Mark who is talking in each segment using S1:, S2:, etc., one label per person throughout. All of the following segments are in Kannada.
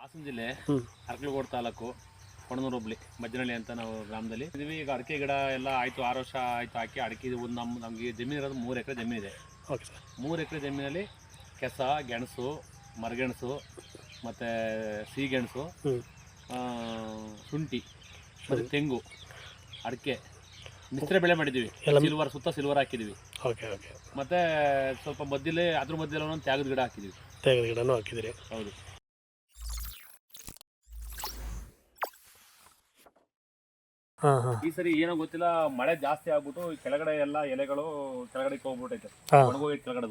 S1: ಹಾಸನ ಜಿಲ್ಲೆ ಅರ್ಕಲಗೋಡ್ ತಾಲೂಕು ಕೊಣನೂರು ಹುಬ್ಳಿ ಮಜ್ಜನಹಳ್ಳಿ ಅಂತ ನಾವು ಗ್ರಾಮದಲ್ಲಿ ಇದೀವಿ. ಈಗ ಅಡಿಕೆ ಗಿಡ ಎಲ್ಲ ಆಯ್ತು ಆರು ವರ್ಷ ಆಯ್ತು ಹಾಕಿ ಅಡಿಕೆ ಇದು ಒಂದು ನಮ್ಮ ನಮಗೆ ಜಮೀನು ಇರೋದು ಮೂರು ಎಕರೆ ಜಮೀನಿದೆ
S2: ಓಕೆ ಸರ್.
S1: ಮೂರು ಎಕರೆ ಜಮೀನಲ್ಲಿ ಕೆಸ ಗೆಣಸು ಮರಗೆಣಸು ಮತ್ತು ಸಿಹಿಗೆಣಸು ಶುಂಠಿ ಮತ್ತು ತೆಂಗು ಅಡಿಕೆ ಮಿಶ್ರ ಬೆಳೆ ಮಾಡಿದ್ದೀವಿ. ಸಿಲ್ವರ್ ಸುತ್ತ ಸಿಲ್ವರ್ ಹಾಕಿದೀವಿ
S2: ಓಕೆ ಓಕೆ.
S1: ಮತ್ತು ಸ್ವಲ್ಪ ಮಧ್ಯದಲ್ಲಿ ಅದ್ರ ಮಧ್ಯದಲ್ಲಿ ಒಂದೊಂದು ತ್ಯಾಗದ ಗಿಡ ಹಾಕಿದ್ದೀವಿ.
S2: ತ್ಯಾಗದ ಗಿಡನೂ ಹಾಕಿದ್ದೀರಿ.
S1: ಹೌದು
S2: ಹಾಂ ಹಾಂ
S1: ಈ ಸರಿ ಏನೋ ಗೊತ್ತಿಲ್ಲ ಮಳೆ ಜಾಸ್ತಿ ಆಗ್ಬಿಟ್ಟು ಕೆಳಗಡೆ ಎಲ್ಲ ಎಲೆಗಳು ಕೆಳಗಡೆ ಹೋಗ್ಬಿಟ್ಟೈತೆ. ಒಣಗೋಗಿ ಕೆಳಗಡೆ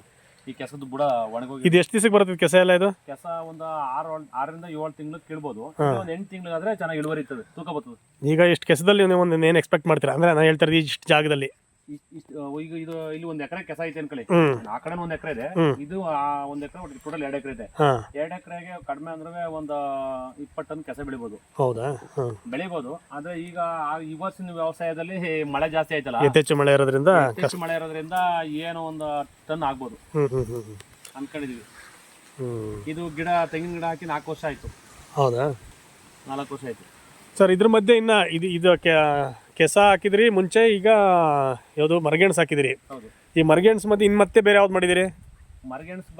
S1: ಈ ಕೆಸದ ಬುಡ ಒಣಗೋಗಿ
S2: ಇದು ಎಷ್ಟು ದಿವಸಕ್ಕೆ ಬರುತ್ತೆ ಕೆಸ ಎಲ್ಲ ಇದು?
S1: ಕೆಸ ಒಂದು ಆರು ಆರರಿಂದ ಏಳು ತಿಂಗಳು ಕೀಳ್ಬೋದು. ಒಂದ್ ಎಂಟು ತಿಂಗಳಾದ್ರೆ ಚೆನ್ನಾಗಿ ಇಳುವರಿ ಇರ್ತದೆ ತೂಕ ಬರ್ತದೆ.
S2: ಈಗ ಇಷ್ಟು ಕೆಸದಲ್ಲಿ ನೀವು ಒಂದು ಏನು ಎಕ್ಸ್ಪೆಕ್ಟ್ ಮಾಡ್ತೀರಾ? ಅಂದ್ರೆ ನಾನು ಹೇಳ್ತಾ ಇರೋದು ಇಷ್ಟು ಜಾಗದಲ್ಲಿ.
S1: ಈಗ ಇದು ಇಲ್ಲಿ ಒಂದ್ ಎಕರೆ ಕೆಸ ಐತೆ ಅನ್ಕೊಳ್ಳಿ. ಆ ಕಡೆ ಒಂದು ಎಕರೆ ಇದೆ. ಇದು ಆ ಒಂದು ಎಕರೆ ಟೋಟಲ್ ಎರಡ್ ಎಕರೆ ಇದೆ. ಎರಡ್ ಎಕರೆಗೆ ಕಡಿಮೆ ಅಂದ್ರೆ ಒಂದು ಇಪ್ಪತ್ತು ಟನ್ ಕೆಸ ಬೆಳಿಬೋದು.
S2: ಹೌದಾ?
S1: ಬೆಳಿಬಹುದು ಆದ್ರೆ ಈಗ ವರ್ಷಿನ ವ್ಯವಸಾಯದಲ್ಲಿ ಮಳೆ ಜಾಸ್ತಿ ಆಯ್ತಲ್ಲ?
S2: ಹೆಚ್ಚು ಮಳೆ ಇರೋದ್ರಿಂದ
S1: ಹೆಚ್ಚು ಮಳೆ ಇರೋದ್ರಿಂದ ಏನೋ ಒಂದ್ ಟನ್ ಆಗ್ಬೋದು ಅನ್ಕೊಂಡಿದೀವಿ. ಇದು ಗಿಡ ತೆಂಗಿನ ಗಿಡ ಹಾಕಿ ನಾಲ್ಕು ವರ್ಷ ಆಯ್ತು.
S2: ಹೌದಾ?
S1: ನಾಲ್ಕು ವರ್ಷ ಆಯ್ತು.
S2: ಸರ್ ಇದ್ರ ಮಧ್ಯೆ ಇನ್ನ ಇದು ಇದಕ್ಕೆ ಕೆಸ ಹಾಕಿದ್ರಿ ಮುಂಚೆ ಈಗ ಯಾವುದು ಮರಗೆಣಸು ಹಾಕಿದ್ರಿ.
S1: ಹೌದು.
S2: ಈ ಮರಗೆಣಸು ಮತ್ತೆ ಇನ್ ಮತ್ತೆ ಬೇರೆ ಯಾವ್ದು ಮಾಡಿದಿರಿ?
S1: ಮರಗೆಣಸು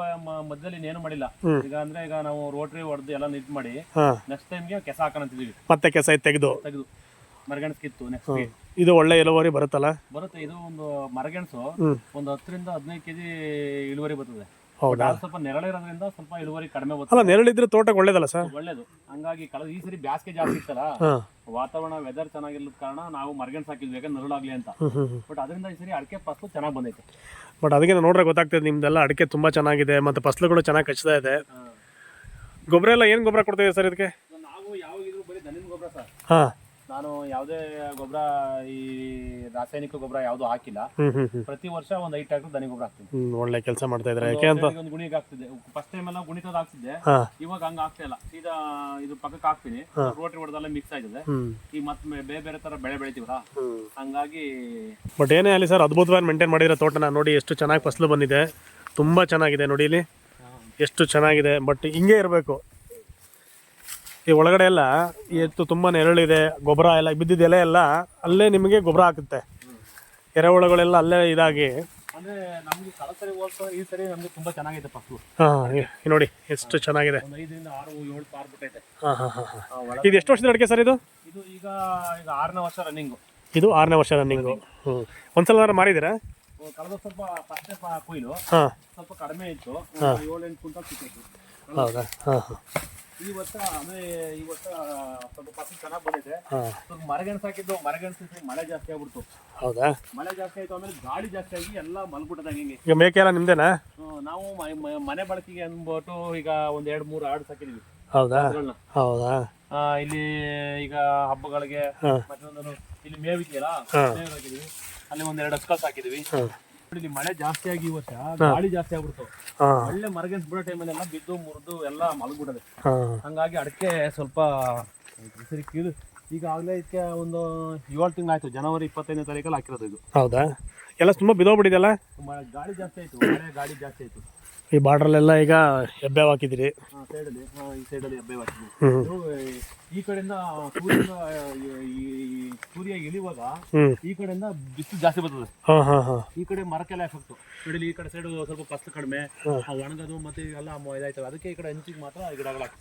S1: ಮಧ್ಯದಲ್ಲಿ ಇನ್ನೇನು ಮಾಡಿಲ್ಲ. ಈಗ ಅಂದ್ರೆ ಈಗ ನಾವು ರೋಟ್ರಿ ಹೊಡೆದು ಎಲ್ಲ ನಿಟ್ ಮಾಡಿ ನೆಕ್ಸ್ಟ್ ಟೈಮ್ಗೆ ಕೆಸ ಹಾಕೋಣಂತಿದೀವಿ
S2: ಮತ್ತೆ ಕೆಸ ಇದು ತೆಗೆದು?
S1: ತೆಗೆದು. ಮರಗೆಣಸು ಕಿತ್ತು ನೆಕ್ಸ್ಟ್
S2: ಇದು ಒಳ್ಳೆ ಇಳುವರಿ ಬರುತ್ತಲ್ಲ?
S1: ಬರುತ್ತೆ. ಇದು ಒಂದು ಮರಗೆಣಸು ಒಂದು ಹತ್ತರಿಂದ ಹದಿನೈದು ಕೆಜಿ ಇಳುವರಿ ಬರ್ತದೆ.
S2: ಹೌದಾ?
S1: ಅದು ಸ್ವಲ್ಪ ನೆರಳಿರೋದ್ರಿಂದ ಸ್ವಲ್ಪ ಇಳುವರಿ ಕಡಿಮೆ
S2: ಅಲ್ಲ ನೆರಳಿದ್ರೆ ತೋಟಕ್ಕೆ ಒಳ್ಳೇದಲ್ಲ ಸರ್?
S1: ಒಳ್ಳೇದು. ಹಂಗಾಗಿ ಕಳೆದ ಈ ಸರಿ ಬ್ಯಾಸ್ಗೆ ಜಾಸ್ತಿ ಇತ್ತಲ್ಲ
S2: ಹಾಂ.
S1: ವಾತಾವರಣ ವೆದರ್ ಚೆನ್ನಾಗಿಲ್ಲದ ಕಾರಣ ನಾವು ಮರಗೆಣಸು ಹಾಕಿದ್ವಿ ಯಾಕಂದ್ರೆ ನೆರಳಾಗ್ಲಿ ಅಂತ. ಬಟ್ ಅದರಿಂದ ಈ ಸರಿ ಅಡಿಕೆ ಫಸ್ಲು ಚೆನ್ನಾಗಿ ಬಂದೈತೆ.
S2: ಬಟ್ ಅದಕ್ಕೆ ನೋಡ್ರೆ ಗೊತ್ತಾಗ್ತದೆ ನಿಮ್ದೆಲ್ಲ ಅಡಿಕೆ ತುಂಬ ಚೆನ್ನಾಗಿದೆ ಮತ್ತು ಫಸಲುಗಳು ಚೆನ್ನಾಗಿ ಕಚ್ತಾ ಇದೆ. ಗೊಬ್ಬರ ಎಲ್ಲ ಏನು ಗೊಬ್ಬರ ಕೊಡ್ತೀವಿ ಸರ್ ಇದಕ್ಕೆ?
S1: ನಾವು ಯಾವ ಇದ್ರು ಬರೀ ದನಿನ ಗೊಬ್ಬರ ಸರ್.
S2: ಹಾಂ.
S1: ನಾನು ಯಾವುದೇ ಗೊಬ್ಬರ ಈ ರಾಸಾಯನಿಕ ಗೊಬ್ಬರ ಯಾವುದು ಹಾಕಿಲ್ಲ. ಪ್ರತಿ ವರ್ಷ ಒಂದ್ ಐದು ಟ್ಯಾಕ್ಟರ್ ದನಿ ಗೊಬ್ಬರ ಹಾಕ್ತೀನಿ
S2: ಒಳ್ಳೆ ಕೆಲಸ ಮಾಡ್ತಾ ಇದ್ರೆ. ಯಾಕೆ ಅಂತ
S1: ಒಂದು ಗುಣಿಗೆ ಹಾಕ್ತಿದ್ದೆ. ಫಸ್ಟ್ ಟೈಮ್ ಎಲ್ಲ ಗುಣಿತದ ಹಾಕ್ತಿದ್ದೆ.
S2: ಹಾಂ.
S1: ಇವಾಗ ಹಂಗ ಆಗ್ತಾ ಇಲ್ಲ. ಸೀದಾ ಇದು ಪಕ್ಕಕ್ಕೆ ಹಾಕ್ತೀನಿ. ರೋಟ್ರಿ ಹೊಡೆದೆಲ್ಲ ಮಿಕ್ಸ್ ಆಗಿದೆ.
S2: ಈ
S1: ಈಗ ಮತ್ತೆ ಬೇರೆ ಬೇರೆ ತರ ಬೆಳೆ ಬೆಳಿತೀವಲ್ಲ? ಹಂಗಾಗಿ
S2: ಬಟ್ ಏನೇ ಅಲ್ಲಿ ಸರ್ ಅದ್ಭುತವಾಗಿ ಮೇಂಟೈನ್ ಮಾಡಿರೋ ತೋಟನ ನೋಡಿ ಎಷ್ಟು ಚೆನ್ನಾಗಿ ಫಸಲು ಬಂದಿದೆ. ತುಂಬಾ ಚೆನ್ನಾಗಿದೆ ನೋಡಿ ಇಲ್ಲಿ. ಎಷ್ಟು ಚೆನ್ನಾಗಿದೆ. ಬಟ್ ಹಿಂಗೆ ಇರಬೇಕು. ಈ ಒಳಗಡೆ ಎಲ್ಲ ಎತ್ತು ತುಂಬ ನೆರಳಿದೆ ಗೊಬ್ಬರ ಎಲ್ಲ ಬಿದ್ದಿದ್ದ ಎಲೆ ಎಲ್ಲ ಅಲ್ಲೇ ನಿಮಗೆ ಗೊಬ್ಬರ ಹಾಕುತ್ತೆ. ಎರೆಹುಳುಗಳೆಲ್ಲ ಅಲ್ಲೇ ಇದಾಗಿ.
S1: ಅಂದ್ರೆ ನಮ್ಗೆ ಕಳೆದ ಸರಿ ಈ ಸರಿ ನಮ್ಗೆ ತುಂಬಾ ಚೆನ್ನಾಗಿದೆ ಫಸ್ಲು
S2: ಹಾಂ ನೋಡಿ ಎಷ್ಟು ಚೆನ್ನಾಗಿದೆ.
S1: ಒಂದು ಐದರಿಂದ ಆರು ಏಳು ಪಾರ್ ಬಿಟ್ಟೈತೆ.
S2: ಹಾಂ ಹಾಂ ಹಾಂ ಹಾಂ.
S1: ಆ, ಒಳಗೆ
S2: ಇದು ಎಷ್ಟು ವರ್ಷದ ಅಡಿಕೆ ಸರ್ ಇದು?
S1: ಇದು ಈಗ ಈಗ ಆರನೇ ವರ್ಷ ರನ್ನಿಂಗು
S2: ಇದು ಆರನೇ ವರ್ಷ ರನ್ನಿಂಗು ಹ್ಞೂ ಒಂದ್ಸಲ ಮಾಡಿದಿರಾ
S1: ಕಳೆದ ಸ್ವಲ್ಪ ಫಸ್ಟೇ ಕೊಯ್ಲು.
S2: ಹಾಂ.
S1: ಸ್ವಲ್ಪ ಕಡಿಮೆ ಇತ್ತು. ಏಳು ಎಂಟು ಕ್ವಿಂಟಲ್ ಸಿಕ್ಕಿತ್ತು.
S2: ಹೌದಾ? ಹಾಂ ಹಾಂ.
S1: ಈ ವರ್ಷ ಅಂದ್ರೆ ಈ ವರ್ಷ ಸ್ವಲ್ಪ ಫಸಲು ಚೆನ್ನಾಗಿ ಬಂದಿದೆ.
S2: ಹಾಂ.
S1: ಸ್ವಲ್ಪ ಮರಗೆಣಸು ಹಾಕಿದ್ದು ಮರಗೆಣಸು ಮಳೆ ಜಾಸ್ತಿ ಆಗ್ಬಿಡ್ತು.
S2: ಹೌದಾ?
S1: ಮಳೆ ಜಾಸ್ತಿ ಆಯ್ತು ಆಮೇಲೆ ಗಾಳಿ ಜಾಸ್ತಿ ಆಗಿ ಎಲ್ಲ ಮಲ್ಬಿಟ್ಟದ ಹಿಂಗೆ
S2: ಈಗ ಮೇಕೆ ಎಲ್ಲ ನಿಮ್ಮದೇನಾ
S1: ಹ್ಮ್, ನಾವು ಮ- ಮ- ಮನೆ ಬಳಕೆಗೆ ಅಂದ್ಬಿಟ್ಟು ಈಗ ಒಂದ್ ಎರಡ್ ಮೂರು ಆಡು ಸಾಕಿದೀವಿ.
S2: ಹೌದಾ. ಹೌದಾ?
S1: ಆ, ಇಲ್ಲಿ ಈಗ ಹಬ್ಬಗಳಿಗೆ
S2: ಹಾಂ.
S1: ಮತ್ತೊಂದು ಇಲ್ಲಿ ಮೇವಿದೆಯಲ್ಲ
S2: ಹಾ.
S1: ಮೇವು ಹಾಕಿದೀವಿ. ಅಲ್ಲಿ ಒಂದ್ ಎರಡು ಹಸ್ಕಲ್
S2: ಹಾಂ.
S1: ಇಲ್ಲಿ ಮಳೆ ಜಾಸ್ತಿ ಆಗಿ ಈ ವರ್ಷ ಗಾಳಿ ಜಾಸ್ತಿ ಆಗ್ಬಿಡ್ತು. ಒಳ್ಳೆ ಮರಗೆಣಸು ಬಿಡೋ ಟೈಮಲ್ಲೆಲ್ಲ ಬಿದ್ದು ಮುರಿದು ಎಲ್ಲ ಮಲಗ್ಬಿಡದೆ. ಹಂಗಾಗಿ ಅಡಕೆ ಸ್ವಲ್ಪ ಸರಿ ಕೀಳು. ಈಗ ಆಗ್ಲೇ ಇದಕ್ಕೆ ಒಂದು ಏಳು ತಿಂಗಳಾಯ್ತು ಜನವರಿ ಇಪ್ಪತ್ತೈದನೇ ತಾರೀಕಲ್ಲಿ ಹಾಕಿರೋದು ಇದು.
S2: ಹೌದಾ? ಎಲ್ಲ ತುಂಬ ಬಿದೋಗ್ಬಿಟ್ಟಿದೆಯಲ್ಲ
S1: ಮ- ಗಾಳಿ ಜಾಸ್ತಿ ಆಯ್ತು ಮಳೆ ಗಾಳಿ ಜಾಸ್ತಿ ಆಯ್ತು.
S2: ಈ ಬಾರ್ಡ್ರಲ್ಲೆಲ್ಲ ಈಗ ಹೆಬ್ಬೆ ಹಾಕಿದಿರಿ
S1: ಸೈಡಲ್ಲಿ ಈ ಸೈಡಲ್ಲಿ ಹಬ್ಬೆ ಹಾಕಿದ್ವಿ
S2: ಹ್ಞೂ
S1: ಇದು ಈ ಕಡೆಯಿಂದ ಸೂರ್ಯನ ಈ ಈ ಸೂರ್ಯ ಇಳಿಯುವಾಗ ಈ ಕಡೆಯಿಂದ ಬಿಸಿಲು ಜಾಸ್ತಿ ಬರ್ತದೆ.
S2: ಹಾಂ ಹಾಂ ಹಾಂ.
S1: ಈ ಕಡೆ ಮರಕ್ಕೆಲ್ಲ ಎಫೆಕ್ಟ್. ನೋಡಿ ಈ ಕಡೆ ಸೈಡ್ ಸ್ವಲ್ಪ ಫಸ್ಟ್ ಕಡಿಮೆ ಆ ಒಣಗೋದು ಮತ್ತೆ ಎಲ್ಲ ಮ- ಇದಾಯ್ತವೆ. ಅದಕ್ಕೆ ಈ ಕಡೆ ಹಂಚಿಗೆ ಮಾತ್ರ ಗಿಡಗಳ ಗಿಡಗಳು ಹಾಕಿ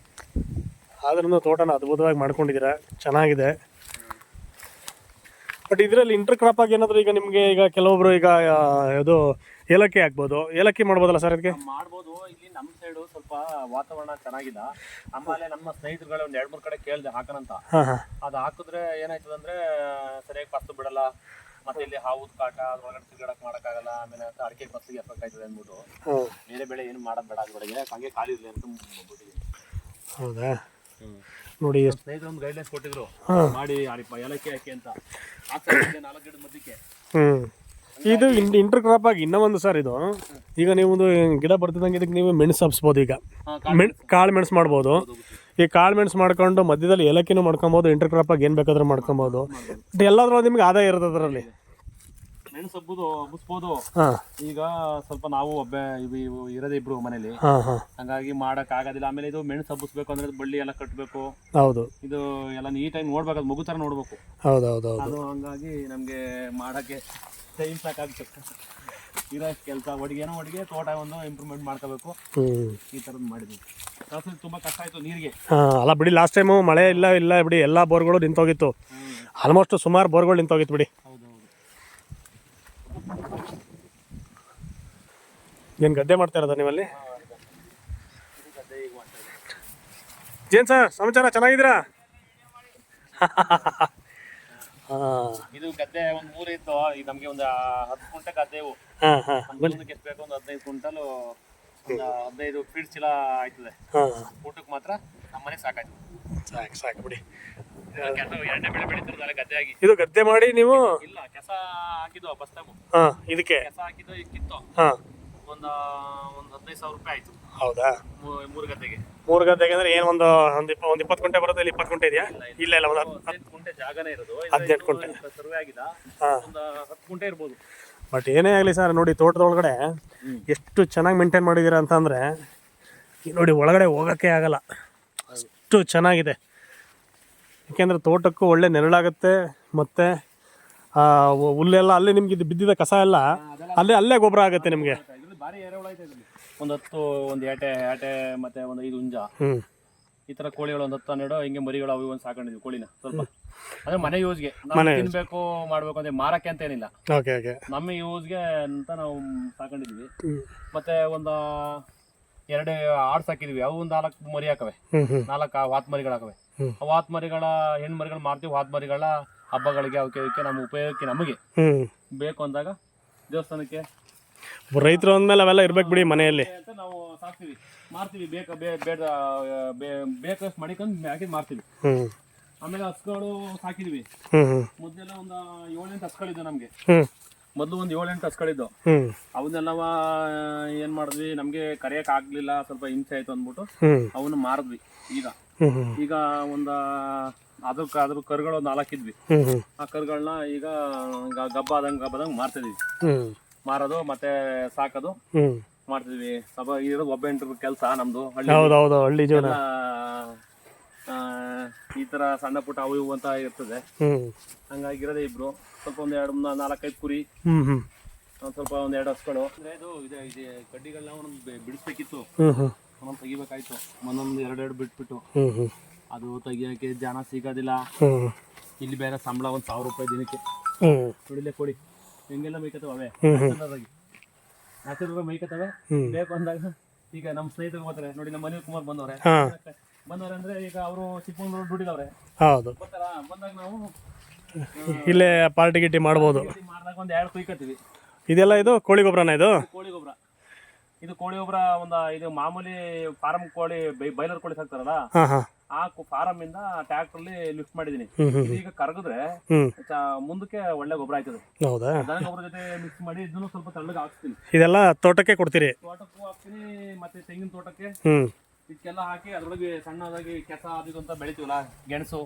S2: ಆದ್ರೂ ತೋಟನ ಅದ್ಭುತವಾಗಿ ಮಾಡ್ಕೊಂಡಿದ್ದೀರಾ. ಚೆನ್ನಾಗಿದೆ. ಬಟ್ ಇದರಲ್ಲಿ ಇಂಟರ್ ಕ್ರಾಪ್ ಆಗಿ ಏನಾದರೂ ಈಗ ನಿಮಗೆ ಈಗ ಕೆಲವೊಬ್ರು ಈಗ ಇದು ಏಲಕ್ಕಿ ಆಗ್ಬೋದು ಏಲಕ್ಕಿ ಮಾಡ್ಬೋದಲ್ಲ ಸರ್ ಅದಕ್ಕೆ
S1: ಮಾಡ್ಬೋದು. ಇಲ್ಲಿ ನಮ್ಮ ಸೈಡು ಸ್ವಲ್ಪ ವಾತಾವರಣ ಚೆನ್ನಾಗಿದೆ. ಆಮೇಲೆ ನಮ್ಮ ಸ್ನೇಹಿತರುಗಳು ಒಂದ್ ಎರಡ್ ಮೂರ್ ಕಡೆ ಕೇಳ್ದೆ ಹಾಕನಂತ
S2: ಹಾಂ ಹಾಂ.
S1: ಅದು ಹಾಕಿದ್ರೆ ಏನಾಯ್ತದ ಅಂದ್ರೆ ಸರಿಯಾಗಿ ಪಸ್ತು ಬಿಡಲ್ಲ. ಮತ್ತೆ ಇಲ್ಲಿ ಹಾವು ಕಾಟ ಅದ್ರೊಳಗಡೆ ತಿರ್ಗಾಡಕ್ ಮಾಡಕ್ಕಾಗಲ್ಲ. ಆಮೇಲೆ ಅಂತ ಅಡಿಕೆ ಫಸ್ಲಿಗೆ ಎಫೆಕ್ಟ್ ಆಯ್ತದೆ ಅಂದ್ಬಿಟ್ಟು ಬೇರೆ ಬೆಳೆ ಏನು ಮಾಡೋದ್ ಬೇಡ ಅದ್ರೊಳಗೆ. ಹಂಗೆ ಖಾಲಿ ಇರಲಿ ಅಂತ ಬಿಟ್ಟಿದ್ದೀನಿ
S2: ಹೌದಾ? ನೋಡಿ ಎಷ್ಟು
S1: ಸ್ನೇಹಿತರು ಒಂದು ಗೈಡ್ಲೈನ್ಸ್ ಕೊಟ್ಟಿದ್ರು. ಮಾಡಿ ಅಡಿಪ ಏಲಕ್ಕಿ ಹಾಕಿ ಅಂತ. ನಾಲ್ಕು ಗಿಡದ ಮಧ್ಯಕ್ಕೆ
S2: ಹ್ಞೂ ಇದು ಇನ್ ಇಂಟರ್ ಕ್ರಾಪ್ ಆಗಿ ಇನ್ನೂ ಒಂದು ಸರ್ ಇದು. ಈಗ ನೀವು ಒಂದು ಗಿಡ ಬರ್ತಿದ್ದಂಗೆ ಇದಕ್ಕೆ ನೀವು ಮೆಣಸು ಹಬ್ಸ್ಬೋದು ಈಗ. ಮೆಣ್ ಕಾಳು ಮೆಣಸು ಮಾಡ್ಬೋದು. ಈ ಕಾಳು ಮೆಣಸು ಮಾಡ್ಕೊಂಡು ಮಧ್ಯದಲ್ಲಿ ಏಲಕ್ಕಿನೂ ಮಾಡ್ಕೊಬೋದು ಇಂಟರ್ ಕ್ರಾಪ್ ಆಗಿ ಏನು ಬೇಕಾದ್ರೂ ಮಾಡ್ಕೊಬೋದು. ಬಟ್ ಎಲ್ಲಾದ್ರೂ ನಿಮ್ಗೆ ಆದಾಯ ಇರುತ್ತೆ ಅದರಲ್ಲಿ.
S1: ಮೆಣಸು ಹಬ್ಬದು ಹಬ್ಬಿಸ್ಬೋದು ಈಗ ಸ್ವಲ್ಪ ನಾವು ಒಬ್ಬ ಇರೋದೇ ಇಬ್ರು ಮನೇಲಿ. ಹಂಗಾಗಿ ಮಾಡಕ್ ಆಗೋದಿಲ್ಲ. ಆಮೇಲೆ ಇದು ಮೆಣಸು ಹಬ್ಬಿಸ್ಬೇಕು ಅಂದ್ರೆ ಬಳ್ಳಿ ಎಲ್ಲ ಕಟ್ಟಬೇಕು
S2: ಹೌದು.
S1: ಇದು ಎಲ್ಲ ನೀಟಾಗಿ ನೋಡ್ಬೇಕು. ಅದು ಮಗು ತರ ನೋಡ್ಬೇಕು.
S2: ಹೌದು ಹೌದು ಹೌದು
S1: ಅದು ಹಂಗಾಗಿ ನಮ್ಗೆ ಮಾಡಕ್ಕೆ ಟೈಮ್ ಸಾಕಾಗುತ್ತೆ. ಇರೋ ಕೆಲಸ ಒಡಿಗೆ ಏನೋ ಒಡಿಗೆ ತೋಟ ಒಂದು ಇಂಪ್ರೂವ್ಮೆಂಟ್ ಮಾಡ್ಕೋಬೇಕು. ಈ ಥರದ್ದು ಮಾಡಿದ್ವಿ ತುಂಬಾ ಕಷ್ಟ ಆಯ್ತು ನೀರಿಗೆ.
S2: ಅಲ್ಲ ಬಿಡಿ ಲಾಸ್ಟ್ ಟೈಮು ಮಳೆ ಇಲ್ಲ ಇಲ್ಲ ಬಿಡಿ ಎಲ್ಲ ಬೋರ್ಗಳು ನಿಂತೋಗಿತ್ತು. ಆಲ್ಮೋಸ್ಟ್ ಸುಮಾರು ಬೋರ್ಗಳು ನಿಂತೋಗಿತ್ತು ಬಿಡಿ. ಏನು ಗದ್ದೆ ಮಾಡ್ತಾ ಇರೋದ ನೀವಲ್ಲಿ? ಏನ್ ಸರ್ ಸಮಾಚಾರ ಚೆನ್ನಾಗಿದ್ದೀರಾ?
S1: ಇದು ಗದ್ದೆ ಒಂದು ಮೂರು ಇತ್ತು ಈಗ ನಮಗೆ ಒಂದು ಹತ್ತು ಕುಂಟೆ
S2: ಗದ್ದೆವು
S1: ಒಂದೊಂದಕ್ಕೆ ಎಷ್ಟು ಬೇಕು? ಒಂದು ಹದಿನೈದು ಕುಂಟಲು ಒಂದು ಹದಿನೈದು ಫೀಟ್ ಚೀಲ ಆಯ್ತದೆ. ಊಟಕ್ಕೆ ಮಾತ್ರ ನಮ್ಮ ಮನೆಗೆ ಸಾಕಾಯ್ತು.
S2: ಸಾಕು ಸಾಕು ಬಿಡಿ.
S1: ಕೆಸ ಎರಡನೇ ಬೆಳೆ ಬೆಳೀತಿರೋದಲ್ಲ ಗದ್ದೆ ಆಗಿ
S2: ಇದು ಗದ್ದೆ ಮಾಡಿ ನೀವು
S1: ಇಲ್ಲ ಕೆಸ ಹಾಕಿದ್ದು ಬಸ್ ಟೈಮು
S2: ಹಾಂ ಇದಕ್ಕೆ?
S1: ಕೆಸ ಹಾಕಿದ್ದು ಈಗ ಕಿತ್ತು
S2: ಹಾಂ.
S1: ಒಂದು ಒಂದು ಹದಿನೈದು ಸಾವಿರ ರೂಪಾಯಿ ಆಯ್ತು.
S2: ಹೌದಾ?
S1: ಮೂ- ಮೂರು ಗದ್ದೆಗೆ.
S2: ಮೂರು ಗದ್ದೆಗೆ ಅಂದ್ರೆ ಏನು ಒಂದು ಒಂದು ಇಪ್ಪ ಒಂದು ಇಪ್ಪತ್ತು ಗಂಟೆ ಬರುತ್ತೆ ಇಲ್ಲಿ ಇಪ್ಪತ್ತು ಗಂಟೆ ಇದೆಯಾ? ಇಲ್ಲ ಇಲ್ಲ. ಒಂದು ಹತ್ತು
S1: ಕುಂಟೆ ಜಾಗನೇ ಇರೋದು.
S2: ಹದಿನೆಂಟು ಗಂಟೆ.
S1: ಸರ್ವೆ ಆಗಿದ
S2: ಹಾಂ.
S1: ಒಂದು ಹತ್ತು ಗುಂಟೆ ಇರ್ಬೋದು.
S2: ಬಟ್ ಏನೇ ಆಗಲಿ ಸರ್ ನೋಡಿ ತೋಟದ
S1: ಒಳಗಡೆ
S2: ಎಷ್ಟು ಚೆನ್ನಾಗಿ ಮೇಂಟೈನ್ ಮಾಡಿದ್ದೀರಾ ಅಂತಂದರೆ ನೋಡಿ ಒಳಗಡೆ ಹೋಗಕ್ಕೆ ಆಗಲ್ಲ. ಅಷ್ಟು ಚೆನ್ನಾಗಿದೆ. ಯಾಕೆಂದರೆ ತೋಟಕ್ಕೂ ಒಳ್ಳೆ ನೆರಳಾಗುತ್ತೆ ಮತ್ತು ಹುಲ್ಲೆಲ್ಲ ಅಲ್ಲೇ ನಿಮ್ಗೆ ಇದು ಬಿದ್ದಿದ್ದ ಕಸ ಎಲ್ಲ ಅಲ್ಲೇ ಅಲ್ಲೇ ಗೊಬ್ಬರ ಆಗುತ್ತೆ ನಿಮಗೆ.
S1: ಭಾರಿ ಇದ್ರಲ್ಲಿ ಒಂದು ಹತ್ತು ಒಂದು ಏಟೆ ಏಟೆ ಮತ್ತೆ ಒಂದು ಐದು ಹುಂಜ. ಈ ತರ ಕೋಳಿಗಳು ಒಂದು ಹತ್ತು ಹನ್ನೆರಡು ಹಿಂಗೆ ಮರಿಗಳು ಅವು ಒಂದು ಸಾಕೊಂಡಿದ್ವಿ ಕೋಳಿನ ಸ್ವಲ್ಪ. ಅಂದ್ರೆ ಮನೆ ಯೂಸ್ಗೆ. ತಿನ್ಬೇಕು ಮಾಡ್ಬೇಕು ಅಂದ್ರೆ ಮಾರಕ್ಕೆ ಅಂತ ಏನಿಲ್ಲ. ನಮ್ಮ ಯೂಸ್ಗೆ ಅಂತ ನಾವು ಸಾಕೊಂಡಿದ್ವಿ. ಮತ್ತೆ ಒಂದು ಎರಡು ಆಡ್ ಸಾಕಿದ್ವಿ. ಅವು ಒಂದು ನಾಲ್ಕು ಮರಿ ಹಾಕವೆ. ನಾಲ್ಕು ವಾತ್
S2: ಮರಿಗಳಾಕವೆ.
S1: ಆ ವಾತ್ ಮರಿಗಳ ಹೆಣ್ಣು ಮರಿಗಳು ಮಾರ್ತೀವಿ. ವಾತ್ ಮರಿಗಳ ಹಬ್ಬಗಳಿಗೆ ಅವಕ್ಕೆ ಇದಕ್ಕೆ ನಮ್ಗೆ ಉಪಯೋಗಕ್ಕೆ ನಮಗೆ ಬೇಕು ಅಂದಾಗ ದೇವಸ್ಥಾನಕ್ಕೆ
S2: ರೈತರು ಅಂದಮೇಲೆ ಅವೆಲ್ಲ ಇರ್ಬೇಕು ಬಿಡಿ ಮನೆಯಲ್ಲಿ.
S1: ಅಂತ ನಾವು ಸಾಕ್ತೀವಿ. ಮಾರ್ತೀವಿ. ಬೇಕ ಬೇಡ ಬೇಕಷ್ಟು ಮಡಿಕೊಂಡು ಹಾಕಿ ಮಾರ್ತೀವಿ. ಆಮೇಲೆ ಹಸುಗಳು ಸಾಕಿದ್ವಿ. ಮೊದಲೆಲ್ಲ ಒಂದು ಏಳೆಂಟು ಹಸುಗಳಿದ್ದು ನಮಗೆ. ಮೊದಲು ಒಂದು ಏಳೆಂಟು ಹಸ್ಗಳಿದ್ದು
S2: ಅವನ್ನೆಲ್ಲ
S1: ಏನ್ ಏನು ಮಾಡಿದ್ವಿ ನಮ್ಗೆ ಕರೆಯಕ್ ಆಗ್ಲಿಲ್ಲ ಸ್ವಲ್ಪ ಹಿಂಸೆ ಆಯ್ತು ಅಂದ್ಬಿಟ್ಟು ಅವನ್ನ ಮಾರಿದ್ವಿ ಈಗ. ಈಗ ಒಂದ ಅದ್ರ ಅದ್ರ ಕರುಗಳು ಒಂದು ನಾಲ್ಕಿದ್ವಿ
S2: ಹ್ಞೂ ಹ್ಞೂ
S1: ಆ ಕರುಗಳನ್ನ ಈಗ ಗಬ್ಬ ಆದಂಗ ಗಬ್ಬ ಆದಂಗೆ ಮಾರ್ತಿದ್ವಿ. ಮಾರೋದು ಮತ್ತೆ ಸಾಕೋದು ಮಾಡ್ತಿದ್ವಿ ಸ್ವಲ್ಪ ಇರೋದು ಒಬ್ಬ ಎಂಟ್ರ ಕೆಲಸ ನಮ್ದು ಹಳ್ಳಿ.
S2: ಹಳ್ಳಿ ಜೀವನ.
S1: ಎಲ್ಲ, ಆ, ಈ ತರ ಸಣ್ಣ ಪುಟ್ಟ ಅವು ಇವು ಅಂತ ಇರ್ತದೆ.
S2: ಹಂಗಾಗಿರೋದೇ
S1: ಹಂಗಾಗಿ ಇರೋದೇ ಇಬ್ರು. ಸ್ವಲ್ಪ ಒಂದ್ ಎರಡು ನಾಲ್ಕೈದು ಕುರಿ.
S2: ಹ್ಮ್
S1: ಒಂದ್ ಸ್ವಲ್ಪ ಒಂದ್ ಎರಡು ಹಸ್ಗಳು. ಅಂದ್ರೆ ಇದು ಇದೆ ಇದೆ ಕಡ್ಡಿಗಳನ್ನ ಒಂದೊಂದು ಬಿಡಿಸ್ಬೇಕಿತ್ತು. ಒಂದೊಂದು ತೆಗಿಬೇಕಾಯ್ತು. ಒಂದೊಂದು ಎರಡೆರಡು ಬಿಟ್ಬಿಟ್ಟು. ಅದು ತೆಗಿಯೋಕೆ ಜನ ಸಿಗೋದಿಲ್ಲ. ಇಲ್ಲಿ ಬೇರೆ ಸಂಬಳ ಒಂದು ಸಾವಿರ ರೂಪಾಯಿ ದಿನಕ್ಕೆ. ದುಡಿಲೆ ಕೊಡಿ. ಹೆಂಗೆಲ್ಲ ಮೈಕತ್ತವ ಅವೇ. ನ್ಯಾಚುರಲ್ ಮೈಕತ್ತವೆ. ಬೇಕು ಅಂದಾಗ ಈಗ ನಮ್ಮ ಸ್ನೇಹಿತರು ಬರ್ತಾರೆ ನೋಡಿ ನಮ್ಮ ಮನೆ ಕುಮಾರ್ ಬಂದವ್ರೆ. ಬಂದವ್ರೆ ಅಂದ್ರೆ ಈಗ ಅವರು ಚಿಕ್ಕಮಂಗ್ಳೂರು ದುಡಿದವ್ರೆ
S2: ಹೌದು.
S1: ಬರ್ತಾರ ಬಂದಾಗ ನಾವು
S2: ಇಲ್ಲೇ ಪಾರ್ಟಿ ಗಿಟ್ಟಿ ಮಾಡ್ಬೋದು.
S1: ಮಾಡ್ದಾಗ ಒಂದು ಎರಡು ಕುಯ್ಕತ್ತೀವಿ
S2: ಇದೆಲ್ಲ ಇದು ಕೋಳಿ ಗೊಬ್ಬರನ ಇದು?
S1: ಕೋಳಿ ಗೊಬ್ಬರ ಇದು ಕೋಳಿ ಗೊಬ್ಬರ ಒಂದು ಇದು ಮಾಮೂಲಿ ಫಾರಂ ಕೋಳಿ ಬೈಲರ್ ಕೋಳಿ ಸಾಕ್ತಾರಲ್ಲ ಆ ಫಾರಂ ಇಂದ ಟ್ರ್ಯಾಕ್ಟರ್ಲಿ ಲಿಫ್ಟ್ ಮಾಡಿದೀನಿ. ಈಗ ಕರಗಿದ್ರೆ ಮುಂದಕ್ಕೆ ಒಳ್ಳೆ ಗೊಬ್ಬರ ಆಯ್ತದೆ.
S2: ಹೌದಾ?
S1: ದನ ಗೊಬ್ಬರ ಜೊತೆ ಮಿಕ್ಸ್ ಮಾಡಿ ಇದನ್ನು ಸ್ವಲ್ಪ ತಳ್ಳಗೆ ಹಾಕ್ತೀನಿ
S2: ಇದೆಲ್ಲ ತೋಟಕ್ಕೆ ಕೊಡ್ತೀರಿ?
S1: ತೋಟಕ್ಕೂ ಹಾಕ್ತೀನಿ ಮತ್ತೆ ತೆಂಗಿನ ತೋಟಕ್ಕೆ. ಇದಕ್ಕೆಲ್ಲ ಹಾಕಿ ಅದ್ರೊಳಗೆ ಸಣ್ಣದಾಗಿ ಕೆಸ ಅದು ಅಂತ ಬೆಳಿತೀವಲ್ಲ ಗೆಣಸು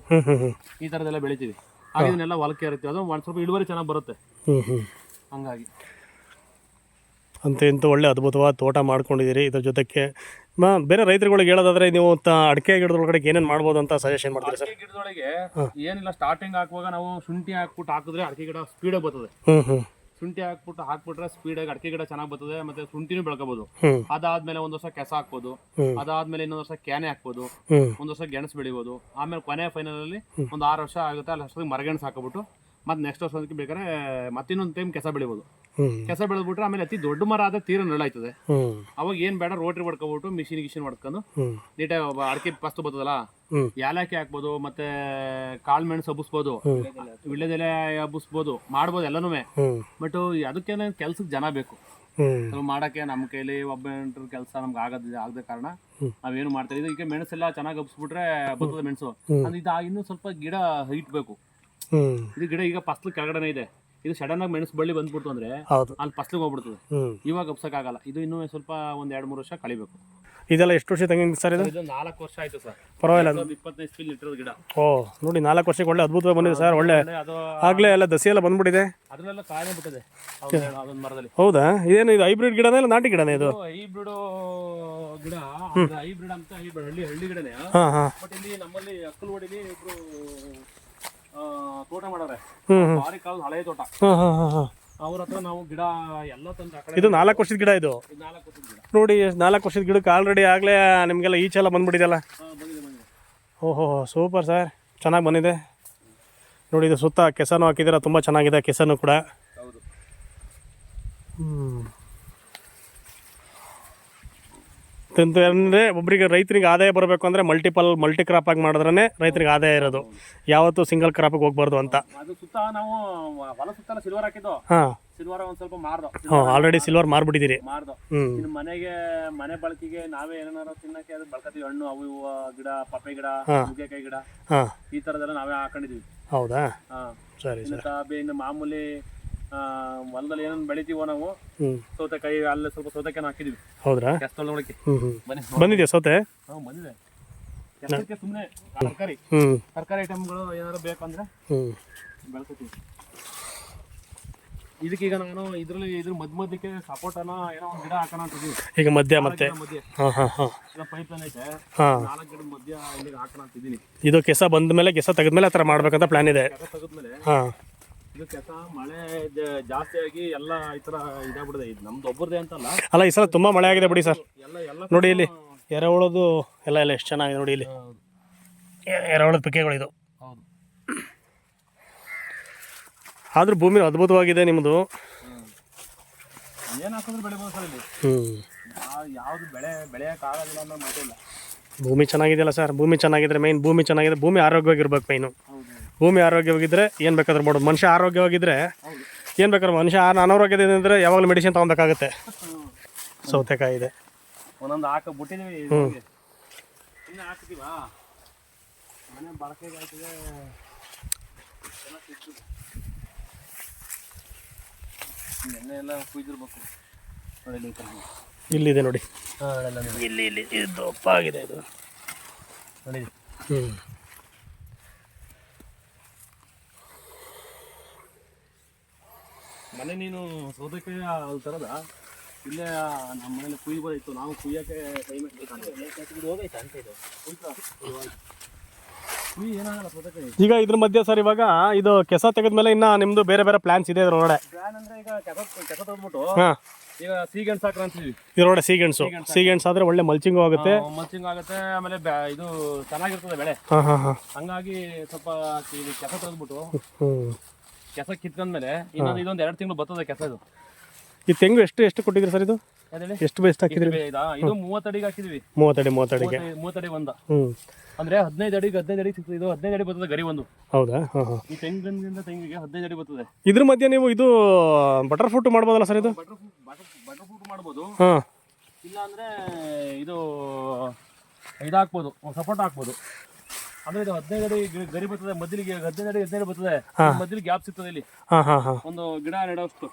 S1: ಈ ತರದೆಲ್ಲ ಬೆಳಿತೀವಿ. ಆಗ ಇದನ್ನೆಲ್ಲ ಹೊಲಕ್ಕೆ ಇರುತ್ತೆ ಅದು ಒಂದು ಸ್ವಲ್ಪ ಇಳುವರಿ ಚೆನ್ನಾಗಿ ಬರುತ್ತೆ.
S2: ಹ್ಞೂ ಹ್ಞೂ
S1: ಹಂಗಾಗಿ.
S2: ಅಂತ ಇಂತ ಒಳ್ಳೆ ಅದ್ಭುತವಾದ ತೋಟ ಮಾಡ್ಕೊಂಡಿದ್ದೀರಿ. ಇದ್ರ ಜೊತೆಗೆ ಮ ಬೇರೆ ರೈತರುಗಳಿಗೆ ಹೇಳೋದಾದ್ರೆ ನೀವು ತ ಅಡಿಕೆ ಗಿಡದೊಳಗಡೆ ಏನೇನು ಮಾಡ್ಬೋದು ಅಂತ ಸಜೆಷನ್ ಮಾಡ್ತೀರಿ ಸರ್?
S1: ಅಡಿಕೆ ಗಿಡದೊಳಗೆ ಏನಿಲ್ಲ ಸ್ಟಾರ್ಟಿಂಗ್ ಹಾಕುವಾಗ ನಾವು ಶುಂಠಿ ಹಾಕ್ಬಿಟ್ಟು ಹಾಕಿದ್ರೆ ಅಡಿಕೆ ಗಿಡ ಸ್ಪೀಡಾಗಿ ಬರ್ತದೆ.
S2: ಹ್ಞೂ ಹ್ಞೂ
S1: ಶುಂಠಿ ಹಾಕ್ಬಿಟ್ಟು ಹಾಕ್ಬಿಟ್ರೆ ಸ್ಪೀಡಾಗಿ ಅಡಿಕೆ ಗಿಡ ಚೆನ್ನಾಗಿ ಬರ್ತದೆ ಮತ್ತೆ ಶುಂಠಿನೂ ಬೆಳ್ಕೋಬಹುದು ಅದಾದ್ಮೇಲೆ ಒಂದ್ ವರ್ಷ ಕೆಸ ಹಾಕ್ಬೋದು. ಅದಾದ್ಮೇಲೆ ಇನ್ನೊಂದ್ ವರ್ಷ ಕ್ಯಾನೆ ಹಾಕ್ಬೋದು. ಒಂದ್ ವರ್ಷ ಗೆಣಸು ಬೆಳಿಬಹುದು ಆಮೇಲೆ ಕೊನೆ ಫೈನಲ್ ಅಲ್ಲಿ ಒಂದ್ ಆರು ವರ್ಷ ಆಗುತ್ತೆ ಅಲ್ಲಿ ಅಷ್ಟೊತ್ತಿಗೆ ಮರಗೆಣಸು ಹಾಕ್ಬಿಟ್ಟು ಮತ್ತೆ ನೆಕ್ಸ್ಟ್ ವರ್ಷ ಒಂದಕ್ಕೆ ಬೇಕಾದ್ರೆ ಮತ್ತಿನ್ನೊಂದು ಟೈಮ್ ಕೆಸ ಬೆಳಿಬೋದು. ಕೆಸ ಬೆಳೆದ್ಬಿಟ್ರೆ ಆಮೇಲೆ ಅತಿ ದೊಡ್ಡ ಮರ ಆದ್ರೆ ತೀರ ನೆರಳಾಯ್ತದೆ. ಅವಾಗ ಏನ್ ಬೇಡ ರೋಟ್ರಿ ಹೊಡ್ಕೊಬಿಟ್ಟು ಮಿಷಿನ್ ಗಿಷಿನ್ ಹೊಡ್ಕೊಂಡು
S2: ನೀಟ್
S1: ನೀಟಾಗಿ ಅಡಿಕೆ ಫಸ್ಟ್ ಬರ್ತದಲ್ಲ. ಯಾಲಕ್ಕಿ ಹಾಕ್ಬೋದು ಮತ್ತೆ ಕಾಳು ಮೆಣಸು ಹಬ್ಬಿಸ್ಬೋದು ವಿಳ್ಳೆದೆಲೆ ಹಬ್ಬಿಸ್ಬೋದು ಮಾಡ್ಬೋದು ಎಲ್ಲನೂ ಬಟ್ ಅದಕ್ಕೇನೆ ಕೆಲ್ಸಕ್ಕೆ ಜನ ಬೇಕು. ಮಾಡಕ್ಕೆ ನಮ್ಮ ಕೈಲಿ ಒಬ್ಬ ಕೆಲಸ ನಮ್ಗೆ ಆಗದ ಆಗದ ಕಾರಣ ನಾವೇನು ಮಾಡ್ತಾ ಇದೀವಿ. ಈಗ ಮೆಣಸೆಲ್ಲ ಚೆನ್ನಾಗಿ ಹಬ್ಬಿಸ್ಬಿಟ್ರೆ ಬರ್ತದೆ ಮೆಣಸು. ಅಂದ್ರೆ ಇದು ಇನ್ನೂ ಸ್ವಲ್ಪ ಗಿಡ
S2: ಇಟ್ಬೇಕು
S1: ಇದು ಗಿಡ ಈಗ ಫಸ್ಲ್ ಕೆಳಗಡೆ ಇದೆ. ಇದು ಸಡನ್ ಆಗಿ ಮೆಣಸು ಬಳ್ಳಿ ಬಂದ್ಬಿಡ್ತು ಅಂದ್ರೆ
S2: ಹೌದು.
S1: ಅಲ್ಲಿ ಫಸ್ಲಿಗೆ ಹೋಗ್ಬಿಡ್ತದೆ. ಇವಾಗ ಹಬ್ಸಕ್ಕಾಗಲ್ಲ ಇದು ಇನ್ನೂ ಸ್ವಲ್ಪ ಒಂದ್ ಎರಡು ಮೂರು ವರ್ಷ ಕಳಿಬೇಕು.
S2: ಇದೆಲ್ಲ ಎಷ್ಟು ವರ್ಷ ತೆಂಗಿನ ಸರ್ ಇದು?
S1: ಇದು ನಾಲ್ಕು ವರ್ಷ ಆಯ್ತು ಸರ್.
S2: ಪರವಾಗಿಲ್ಲ.
S1: ಇಪ್ಪತ್ತೈದು ಫೀಲ್ ಇಟ್ಟಿರೋದು ಗಿಡ.
S2: ಓ ನೋಡಿ ನಾಲ್ಕು ವರ್ಷಕ್ಕೆ ಒಳ್ಳೆ ಅದ್ಭುತವಾಗಿ ಬಂದಿದೆ ಸರ್ ಒಳ್ಳೆ.
S1: ಆಗ್ಲೇ ಅದು
S2: ಆಗ್ಲೇ ಎಲ್ಲ ದಸಿ ಎಲ್ಲ ಬಂದ್ಬಿಟ್ಟಿದೆ.
S1: ಅದನ್ನೆಲ್ಲ ಕಾಯೇ ಬಿಟ್ಟಿದೆ. ಅದೊಂದು ಮರದಲ್ಲಿ.
S2: ಹೌದಾ? ಇದೇನು ಇದು ಹೈಬ್ರಿಡ್ ಗಿಡನೇ ಇಲ್ಲ ನಾಟಿ ಗಿಡನೇ ಇದು?
S1: ಹೈಬ್ರಿಡ್ ಗಿಡ ಹೈಬ್ರಿಡ್ ಅಂತ ಹೈಬ್ರಿಡ್ ಹಳ್ಳಿ ಹಳ್ಳಿ ಗಿಡನೇ.
S2: ಹಾ ಹಾ.
S1: ಬಟ್ ಇಲ್ಲಿ ನಮ್ಮಲ್ಲಿ ಅಕ್ಕಲ್ವಾಡಿಲಿ ಇಬ್ರು ತೋಟ ಮಾಡವ್ರೆ
S2: ಹ್ಞೂ ಹ್ಞೂ
S1: ಭಾರಿ ಕಾಲದ ಹಳೆ ತೋಟ. ಅವ್ರ ಹತ್ರ ನಾವು ಗಿಡ ಎಲ್ಲ ತಂದು ಆ ಕಡೆ
S2: ಇದು ನಾಲ್ಕು ವರ್ಷದ ಗಿಡ ಇದು?
S1: ಇದು ನಾಲ್ಕು ವರ್ಷದ ಗಿಡ.
S2: ನೋಡಿ ನಾಲ್ಕು ವರ್ಷದ ಗಿಡಕ್ಕೆ ಆಲ್ರೆಡಿ ಆಗಲೇ ನಿಮಗೆಲ್ಲ ಈಚೆಲ್ಲ ಬಂದ್ಬಿಟ್ಟಿದೆಲ್ಲ
S1: ಹಾ, ಬಂದಿದೆ ಬಂದಿದೆ.
S2: ಓಹೋ ಸೂಪರ್ ಸರ್. ಚೆನ್ನಾಗಿ ಬಂದಿದೆ. ನೋಡಿ ಇದು ಸುತ್ತ ಕೆಸನು ಹಾಕಿದ್ದೀರ ತುಂಬ ಚೆನ್ನಾಗಿದೆ ಕೆಸನು ಕೂಡ.
S1: ಹೌದು.
S2: ಅಂದರೆ ಒಬ್ಬರಿಗೆ ರೈತರಿಗೆ ಆದಾಯ ಬರಬೇಕು ಅಂದರೆ ಮಲ್ಟಿಪಲ್ ಮಲ್ಟಿ ಕ್ರಾಪ್ ಆಗಿ ಮಾಡಿದ್ರೇ ರೈತರಿಗೆ ಆದಾಯ ಇರೋದು. ಯಾವತ್ತೂ ಸಿಂಗಲ್ ಕ್ರಾಪಿಗೆ ಹೋಗ್ಬಾರ್ದು ಅಂತ.
S1: ಅದು ಸುತ್ತ ನಾವು ಹೊಲ ಸುತ್ತಲ ಸಿಲ್ವರ್ ಹಾಕಿದ್ದು.
S2: ಹಾಂ.
S1: ಸಿಲ್ವರ್ ಒಂದ್ ಸ್ವಲ್ಪ ಮಾರ್ದು.
S2: ಹಾಂ ಆಲ್ರೆಡಿ ಸಿಲ್ವರ್ ಮಾರ್ಬಿಟ್ಟಿದ್ದೀರಿ.
S1: ಮಾರ್ದು.
S2: ಹ್ಞೂ
S1: ಇನ್ನು ಮನೆಗೆ ಮನೆ ಬಳಕೆಗೆ ನಾವೇ ಏನಾರು ತಿನ್ನಕ್ಕೆ ಅದು ಬಳಕತೀವಿ. ಹಣ್ಣು ಅವು ಇವು ಗಿಡ ಪಪ್ಪೆ ಗಿಡ ನುಗ್ಗೆಕಾಯಿ ಗಿಡ.
S2: ಹಾಂ.
S1: ಈ ತರದೆಲ್ಲ ನಾವೇ ಹಾಕೊಂಡಿದೀವಿ
S2: ಹೌದಾ?
S1: ಹಾ.
S2: ಸರಿ ಸರ್.
S1: ಇನ್ನು ಮಾಮೂಲಿ ಹೊಲದಲ್ಲಿ ಏನೇನು ಬೆಳಿತೀವೋ ನಾವು ಸೌತೆಕಾಯಿ ಅಲ್ಲಿ ಸ್ವಲ್ಪ ಸೌತೆಕಾಯಿ ಹಾಕಿದೀವಿ.
S2: ಹೌದ್ರಾ?
S1: ಕೆಸ್ತಲ್ ನೋಡಕ್ಕೆ
S2: ಬಂದಿದೆಯಾ ಸೌತೆ?
S1: ಹಾ ಬಂದಿದೆ. ಕೆಸ್ತಕ್ಕೆ ಸುಮ್ಮನೆ ತರಕಾರಿ? ತರಕಾರಿ ಐಟಮ್ಗಳು ಏನಾದ್ರು ಬೇಕಂದ್ರೆ ಬೆಳ್ಕೊತೀವಿ. ಇದಕ್ಕೀಗ ನಾನು ಇದ್ರಲ್ಲಿ ಇದ್ರ ಮಧ್ಯ ಮಧ್ಯಕ್ಕೆ ಸಪೋರ್ಟನ ಏನೋ ಒಂದು ಗಿಡ ಹಾಕೋಣ ಅಂತಿದ್ದೀವಿ
S2: ಈಗ ಮಧ್ಯ ಮತ್ತೆ?
S1: ಮಧ್ಯ ಇಲ್ಲ ಪೈಪ್ ಲೈನ್ ಐತೆ ನಾಲ್ಕು ಗಿಡ ಮಧ್ಯ ಇಲ್ಲಿಗೆ ಹಾಕೋಣ ಅಂತಿದ್ದೀನಿ
S2: ಇದು ಕೆಸ ಬಂದ ಮೇಲೆ ಕೆಸ ತೆಗೆದ್ಮೇಲೆ ಆ ಥರ ಮಾಡ್ಬೇಕಂತ ಪ್ಲಾನ್ ಇದೆ.
S1: ತೆಗೆದ ಮೇಲೆ
S2: ಹಾಂ.
S1: ಇದು ಕೆಸ ಮಳೆ ಜಾಸ್ತಿ ಆಗಿ ಎಲ್ಲ ಈ ತರ ಇದಾಗ್ಬಿಡಿದೆ ಇದು ನಮ್ದು ಒಬ್ಬರದೇ ಅಂತಲ್ಲ.
S2: ಅಲ್ಲ ಈ ಸಲ ತುಂಬಾ ಮಳೆ ಆಗಿದೆ ಬಿಡಿ ಸರ್.
S1: ಎಲ್ಲ ಎಲ್ಲ
S2: ನೋಡಿ ಇಲ್ಲಿ ಎರೆಹುಳದು ಎಲ್ಲ ಎಲ್ಲ ಎಷ್ಟು ಚೆನ್ನಾಗಿದೆ ನೋಡಿ ಇಲ್ಲಿ. ಎರೆಹುಳದ ಪಿಕೆಗಳು ಇದು.
S1: ಹೌದು.
S2: ಆದರೂ ಭೂಮಿ ಅದ್ಭುತವಾಗಿದೆ ನಿಮ್ಮದು
S1: ಏನು ಹಾಕಿದ್ರೆ ಬೆಳಿಬೋದು ಸರ್ ಇಲ್ಲಿ. ಯಾವ್ದು ಬೆಳೆ ಬೆಳೆಯೋಕೆ ಆಗೋದಿಲ್ಲ ಅನ್ನೋ ಮಾತಿಲ್ಲ
S2: ಭೂಮಿ ಚೆನ್ನಾಗಿದೆಯಲ್ಲ ಸರ್. ಭೂಮಿ ಚೆನ್ನಾಗಿದ್ರೆ ಮೈನ್ ಭೂಮಿ ಚೆನ್ನಾಗಿದೆ. ಭೂಮಿ ಆರೋಗ್ಯವಾಗಿರ್ಬೇಕು ಮೈನು ಭೂಮಿ ಆರೋಗ್ಯವಾಗಿದ್ದರೆ ಏನು ಬೇಕಾದ್ರೂ ಮಾಡೋದು ಮನುಷ್ಯ ಆರೋಗ್ಯವಾಗಿದ್ದರೆ ಏನು ಬೇಕಾದ್ರೂ ಮನುಷ್ಯ ಅನಾರೋಗ್ಯದಿಂದ ಇದ್ದರೆ ಯಾವಾಗಲೂ ಮೆಡಿಸಿನ್ ತೊಗೊಬೇಕಾಗುತ್ತೆ. ಸೌತೆಕಾಯಿ ಇದೆ.
S1: ಒಂದೊಂದು.
S2: ಇಲ್ಲಿದೆ ನೋಡಿ.
S1: ನೋಡಿ.
S2: ಇಲ್ಲಿ ಇಲ್ಲಿ ಇದು ದಪ್ಪ ಆಗಿದೆ ಇದು
S1: ನೋಡಿ.
S2: ಹ್ಞೂ
S1: ಮನೆ ನೀನು ಸೌದಕ್ಕೆ ಅಲ್ಲಿ ತರದ? ಇಲ್ಲೇ ನಮ್ಮ ಮನೇಲಿ ಕುಯ್ಬೋದಿತ್ತು ನಾವು ಕುಯ್ಯಕ್ಕೆ ಟೈಮ್ ಹೋಗೈತೆ ಅಂತ ಇದು ಕುಯ್ ಏನಾಗಲ್ಲ
S2: ಈಗ ಇದ್ರ ಮಧ್ಯೆ ಸರ್ ಇವಾಗ ಇದು ಕೆಸ ತೆಗೆದ್ಮೇಲೆ ಇನ್ನ ನಿಮ್ದು ಬೇರೆ ಬೇರೆ ಪ್ಲಾನ್ಸ್ ಇದೆ ಇದ್ರೊಳಗಡೆ.
S1: ಪ್ಲಾನ್ ಅಂದ್ರೆ ಈಗ ಕೆಸ ಕೆಸ ತೆಗೆದ್ಬಿಟ್ಟು ಈಗ ಸೀಗೆಣ್ ಸಾಕ್ರ ಅಂತೀವಿ.
S2: ಇದ್ರೊಳಗಡೆ ಸೀಗೆಣಸು ಸೀಗೆಣಸು ಆದರೆ ಒಳ್ಳೆ ಮಲ್ಚಿಂಗ್ ಆಗುತ್ತೆ.
S1: ಮಲ್ಚಿಂಗ್ ಆಗುತ್ತೆ ಆಮೇಲೆ ಇದು ಚೆನ್ನಾಗಿರ್ತದೆ ಬೆಳೆ.
S2: ಹಾಂ ಹಾಂ ಹಾಂ.
S1: ಹಂಗಾಗಿ ಸ್ವಲ್ಪ ಕೆಸ ತೆಗೆದ್ಬಿಟ್ಟು ಕೆಸ ಕಿತ್ಕೊಂಡ್ಮೇಲೆ ಇನ್ನೊಂದು ಇದೊಂದು ಎರಡು ತಿಂಗಳು ಬರ್ತದೆ ಕೆಸ ಇದು
S2: ಈ ತೆಂಗು ಎಷ್ಟು ಎಷ್ಟು ಕೊಟ್ಟಿದ್ರಿ ಸರ್ ಇದು? ಎಷ್ಟು ಬೇಸ್ಟ್ ಹಾಕಿದ್ರಿ
S1: ಇದಾ ಇದು ಮೂವತ್ತಡಿಗೆ ಹಾಕಿದ್ವಿ
S2: ಮೂವತ್ತಡಿ ಮೂವತ್ತಡಿಗೆ
S1: ಮೂವತ್ತಡಿ- ಒಂದ.
S2: ಹ್ಞೂ
S1: ಅಂದ್ರೆ ಹದಿನೈದು ಅಡಿಗೆ ಹದಿನೈದು ಅಡಿ ಸಿಗ್ತದೆ. ಇದು ಹದಿನೈದು ಅಡಿ ಬರ್ತದೆ ಗರಿ ಒಂದು.
S2: ಹೌದಾ? ಹಾಂ ಹಾಂ.
S1: ಈ ತೆಂಗಿನಿಂದ ತೆಂಗಿಗೆ ಹದಿನೈದು ಅಡಿ ಬರ್ತದೆ.
S2: ಇದ್ರ ಮಧ್ಯೆ ನೀವು ಇದು ಬಟರ್ ಫ್ರೂಟ್ ಮಾಡ್ಬೋದಲ್ಲ ಸರ್ ಇದು?
S1: Butter fruit butter butter fruit ಮಾಡ್ಬೋದು.
S2: ಹಾಂ.
S1: ಇಲ್ಲ ಅಂದ್ರೆ ಇದು ಇದಾಕ್ಬೋದು ಸಪೋರ್ಟ್ ಹಾಕ್ಬೋದು. ಅಂದ್ರೆ ಇದು ಹದಿನೈದು ಅಡಿ ಗಿ- ಗರಿ ಬರ್ತದೆ ಮದ್ದಿಲಿಗೆ ಹದಿನೈದು ಅಡಿ ಹದಿನೈದು ಬರ್ತದೆ. ಮದ್ದಿಲಿ ಗ್ಯಾಪ್ ಸಿಗ್ತದೆ ಇಲ್ಲಿ.
S2: ಹಾಂ ಹಾಂ ಹಾಂ.
S1: ಒಂದು ಗಿಡ ನೆಡೋಷ್ಟು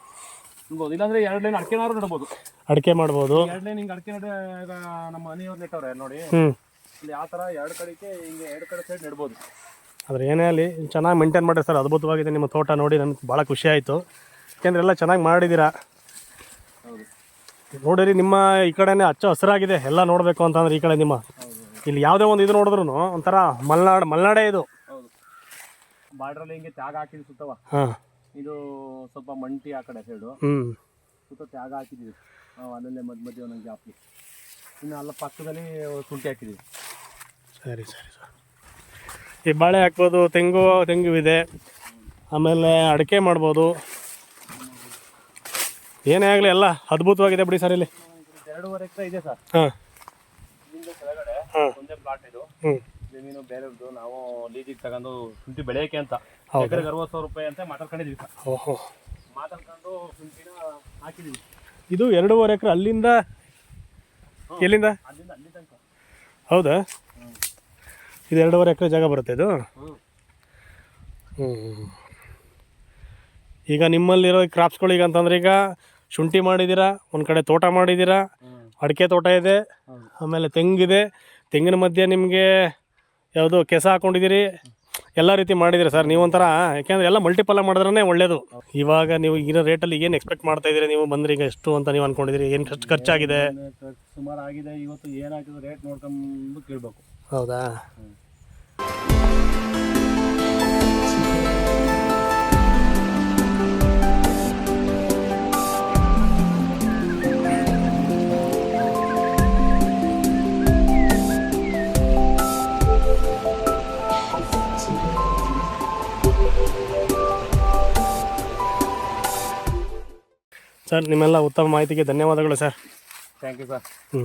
S1: ನೋಡ್ಬೋದು. ಇಲ್ಲಾಂದ್ರೆ ಎರಡು ಲೈನ್ ಅಡಕೆನಾರು ನೆಡ್ಬೋದು.
S2: ಅಡಿಕೆ ಮಾಡ್ಬೋದು.
S1: ಎರಡು ಲೈನ್ ಹಿಂಗೆ ಅಡಿಕೆ ನಡೆ ಈಗ ನಮ್ಮ ಮನೆಯವ್ರು ನೆಟ್ಟವ್ರೆ ನೋಡಿ.
S2: ಹ್ಞೂ
S1: ಇಲ್ಲಿ ಆ ಥರ ಎರಡು ಕಡೆಗೆ ಹಿಂಗೆ ಎರಡು ಕಡೆ ಸೈಡ್ ನೆಡ್ಬೋದು.
S2: ಆದರೆ ಏನೇ ಅಲ್ಲಿ ಚೆನ್ನಾಗಿ ಮೇಂಟೈನ್ ಮಾಡಿರಿ ಸರ್. ಅದ್ಭುತವಾಗಿದೆ ನಿಮ್ಮ ತೋಟ ನೋಡಿ ನನಗೆ ಭಾಳ ಖುಷಿ ಆಯಿತು. ಯಾಕೆಂದ್ರೆ ಎಲ್ಲ ಚೆನ್ನಾಗಿ ಮಾಡಿದ್ದೀರಾ?
S1: ಹೌದು.
S2: ನೋಡಿರಿ ನಿಮ್ಮ ಈ ಕಡೆನೇ ಹಚ್ಚ ಹಸಿರಾಗಿದೆ. ಎಲ್ಲ ನೋಡಬೇಕು ಅಂತಂದ್ರೆ ಈ ಕಡೆ ನಿಮ್ಮ ಇಲ್ಲಿ ಯಾವುದೇ ಒಂದು ಇದು ನೋಡಿದ್ರು ಒಂಥರ ಮಲ್ನಾಡ್ ಮಲ್ನಾಡೇ ಇದು.
S1: ಹೌದು. ಬಾರ್ಡ್ರಲ್ಲಿ ಹಿಂಗೆ ತ್ಯಾಗ ಹಾಕಿದ್ವಿ ಸುತ್ತವ.
S2: ಹಾಂ.
S1: ಇದು ಸ್ವಲ್ಪ ಮಂಟಿ ಆ ಕಡೆ ಸೈಡು
S2: ಹ್ಞೂ
S1: ಸುತ್ತ ತ್ಯಾಗ ಹಾಕಿದ್ದೀವಿ ನಾವು ಅಲ್ಲಲ್ಲೇ ಮಧ್ಯ ಮಧ್ಯೆ ಒಂದೊಂದು ಗ್ಯಾಪ್ಲಿ ಇನ್ನು ಅಲ್ಲ ಪಕ್ಕದಲ್ಲಿ ಶುಂಠಿ ಹಾಕಿದ್ದೀವಿ
S2: ಸರಿ ಸರಿ ಸರ್. ಈ ಬಾಳೆ ಹಾಕ್ಬೋದು ತೆಂಗು ತೆಂಗು ಇದೆ. ಆಮೇಲೆ ಅಡಿಕೆ ಮಾಡ್ಬೋದು. ಏನೇ ಆಗಲಿ ಎಲ್ಲ ಅದ್ಭುತವಾಗಿದೆ ಬಿಡಿ ಸರ್ ಇಲ್ಲಿ.
S1: ಎರಡೂವರೆ ಎಕರೆ ಇದೆ ಸರ್.
S2: ಹಾಂ.
S1: ಒಂದೇ ಪ್ಲಾಟ್ ಇದು. ಜಮೀನು ಬೇರೆಯವ್ರದ್ದು ನಾವು ಲೀಜಿಗೆ ತಗೊಂಡು ಶುಂಠಿ ಬೆಳೆಯಕ್ಕೆ ಅಂತ? ಎಕರೆಗೆ ಅರವತ್ತು ಸಾವಿರ ರೂಪಾಯಿ ಅಂತ ಮಾತಾಡ್ಕೊಂಡಿದ್ದೀವಿ ಸರ್.
S2: ಓಹೋ.
S1: ಮಾತಾಡ್ಕೊಂಡು ಶುಂಠಿನ ಹಾಕಿದೀವಿ.
S2: ಇದು ಎರಡೂವರೆ ಎಕರೆ ಅಲ್ಲಿಂದ ಎಲ್ಲಿಂದ?
S1: ಅಲ್ಲಿಂದ ಅಲ್ಲಿ ತನಕ.
S2: ಹೌದಾ? ಇದು ಎರಡೂವರೆ ಎಕರೆ ಜಾಗ ಬರುತ್ತೆ ಇದು?
S1: ಹ್ಞೂ
S2: ಈಗ ನಿಮ್ಮಲ್ಲಿರೋ ಕ್ರಾಪ್ಸ್ಗಳು ಈಗ ಅಂತಂದ್ರೆ ಈಗ ಶುಂಠಿ ಮಾಡಿದ್ದೀರಾ ಒಂದು ಕಡೆ ತೋಟ ಮಾಡಿದ್ದೀರಾ ಅಡಿಕೆ ತೋಟ ಇದೆ ಆಮೇಲೆ ತೆಂಗಿದೆ ತೆಂಗಿನ ಮಧ್ಯೆ ನಿಮಗೆ ಯಾವುದು ಕೆಸ ಹಾಕೊಂಡಿದ್ದೀರಿ? ಎಲ್ಲ ರೀತಿ ಮಾಡಿದ್ದೀರಿ ಸರ್. ನೀವು ಒಂಥರ ಯಾಕೆಂದರೆ ಎಲ್ಲ ಮಲ್ಟಿಪಲ್ ಮಾಡಿದ್ರೆ ಒಳ್ಳೇದು. ಇವಾಗ ನೀವು ಈಗಿನ ರೇಟಲ್ಲಿ ಏನು ಎಕ್ಸ್ಪೆಕ್ಟ್ ಮಾಡ್ತಾ ಇದ್ದೀರಿ? ನೀವು ಬಂದ್ರೆ ಈಗ ಎಷ್ಟು ಅಂತ ನೀವು ಅನ್ಕೊಂಡಿದ್ದೀರಿ. ಏನು ಎಷ್ಟು ಖರ್ಚಾಗಿದೆ?
S1: ಸುಮಾರು ಆಗಿದೆ ಇವತ್ತು ಏನಾಗಿದೆ ರೇಟ್ ನೋಡ್ಕೊಂಡು ಕೇಳಬೇಕು.
S2: ಹೌದಾ? ಸರ್ ನಿಮ್ಮೆಲ್ಲ ಉತ್ತಮ ಮಾಹಿತಿಗೆ ಧನ್ಯವಾದಗಳು ಸರ್.
S1: ಥ್ಯಾಂಕ್ ಯು ಸರ್
S2: ಹ್ಞೂ